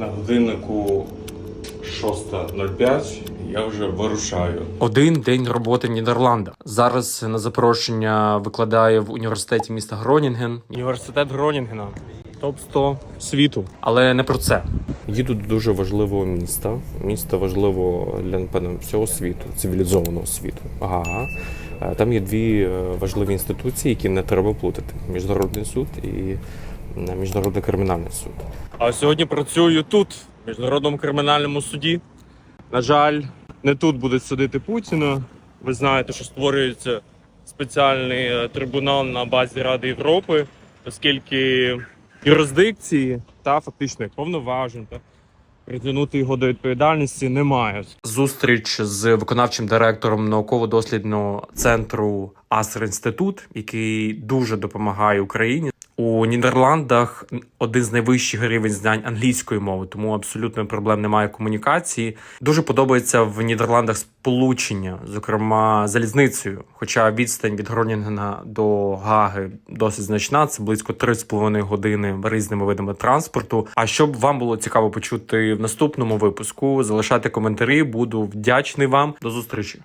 На годиннику 6.05 я вже вирушаю. Один день роботи в Нідерландах. Зараз на запрошення викладає в університеті міста Гронінген. Університет Гронінгена. Топ 100 світу. Але не про це. Їду до дуже важливого міста. Місто важливо для напевно всього світу, цивілізованого світу. Ага. Е, Там є дві е, важливі інституції, які не треба плутати: міжнародний суд і міжнародний кримінальний суд. А сьогодні працюю тут, в міжнародному кримінальному суді. На жаль, не тут буде судити Путіна. Ви знаєте, що створюється спеціальний е, трибунал на базі Ради Європи, оскільки юрисдикції та фактично як повноважень та притягнути його до відповідальності немає. Зустріч з виконавчим директором науково-дослідного центру Асер Інститут, який дуже допомагає Україні. У Нідерландах один з найвищих рівень знань англійської мови, тому абсолютно проблем немає комунікації. Дуже подобається в Нідерландах сполучення, зокрема залізницею. Хоча відстань від Гронінгена до Гаги досить значна, це близько 3,5 години різними видами транспорту. А щоб вам було цікаво почути в наступному випуску, залишайте коментарі. Буду вдячний вам. До зустрічі.